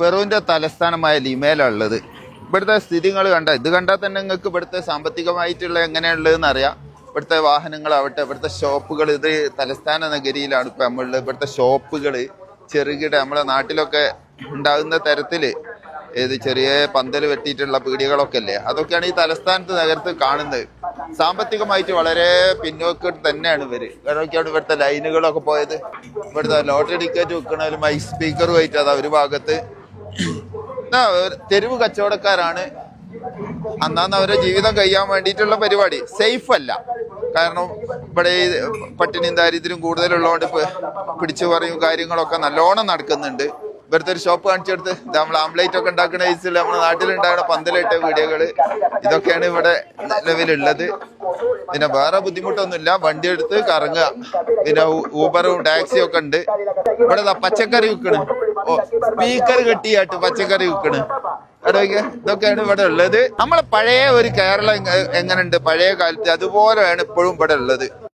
പെറുവിന്റെ തലസ്ഥാനമായ ലിമയിലുള്ളത് ഇവിടുത്തെ സ്ഥിതികൾ കണ്ട ഇത് കണ്ടാൽ തന്നെ നിങ്ങൾക്ക് ഇവിടുത്തെ സാമ്പത്തികമായിട്ടുള്ള എങ്ങനെയുള്ളതെന്ന് അറിയാം ഇവിടുത്തെ വാഹനങ്ങളാവട്ടെ ഇവിടുത്തെ ഷോപ്പുകൾ ഇത് തലസ്ഥാന നഗരിയിലാണ് ഇപ്പം നമ്മളുള്ളത്. ഇവിടുത്തെ ഷോപ്പുകൾ ചെറുകിട നമ്മളെ നാട്ടിലൊക്കെ ഉണ്ടാകുന്ന തരത്തിൽ ഏത് ചെറിയ പന്തൽ വെട്ടിയിട്ടുള്ള പീടികളൊക്കെ അല്ലേ അതൊക്കെയാണ് ഈ തലസ്ഥാനത്ത് നഗരത്ത് കാണുന്നത്. സാമ്പത്തികമായിട്ട് വളരെ പിന്നോക്കം തന്നെയാണ് ഇവർ. ഇവരൊക്കെയാണ് ഇവിടുത്തെ ലൈനുകളൊക്കെ പോയത്. ഇവിടുത്തെ ലോട്ടറി ടിക്കറ്റ് വിൽക്കണതിലും മൈ സ്പീക്കറുമായിട്ട് അതാ ഒരു ഭാഗത്ത് തെരുവ് കച്ചവടക്കാരാണ്. അന്നാന്ന് അവരെ ജീവിതം കഴിയാൻ വേണ്ടിയിട്ടുള്ള പരിപാടി. സേഫ് അല്ല. കാരണം ഇവിടെ പട്ടിണിയും ദാരിദ്ര്യം കൂടുതലുള്ളതുകൊണ്ട് പിടിച്ചു പറയും കാര്യങ്ങളൊക്കെ നല്ലോണം നടക്കുന്നുണ്ട്. ഇവിടുത്തെ ഒരു ഷോപ്പ് കാണിച്ചെടുത്ത് ഇത് നമ്മൾ ആംലേറ്റ് ഒക്കെ ഉണ്ടാക്കുന്ന കേസിൽ നമ്മുടെ നാട്ടിലുണ്ടാകുന്ന പന്തലിട്ട വീഡിയോകൾ ഇതൊക്കെയാണ് ഇവിടെ നിലവിലുള്ളത്. പിന്നെ വേറെ ബുദ്ധിമുട്ടൊന്നുമില്ല. വണ്ടി എടുത്ത് കറങ്ങുക. പിന്നെ ഊബറും ടാക്സിയും ഒക്കെ ഉണ്ട്. ഇവിടെ പച്ചക്കറി വിൽക്കണ്. സ്പീക്കർ കെട്ടിയാട്ട് പച്ചക്കറി വിൽക്കണ് അതൊക്കെ ഇതൊക്കെയാണ് ഇവിടെ ഉള്ളത്. നമ്മളെ പഴയ ഒരു കേരളം എങ്ങ- എങ്ങനെയുണ്ട്? പഴയ കാലത്ത് അതുപോലെയാണ് ഇപ്പോഴും ഇവിടെ ഉള്ളത്.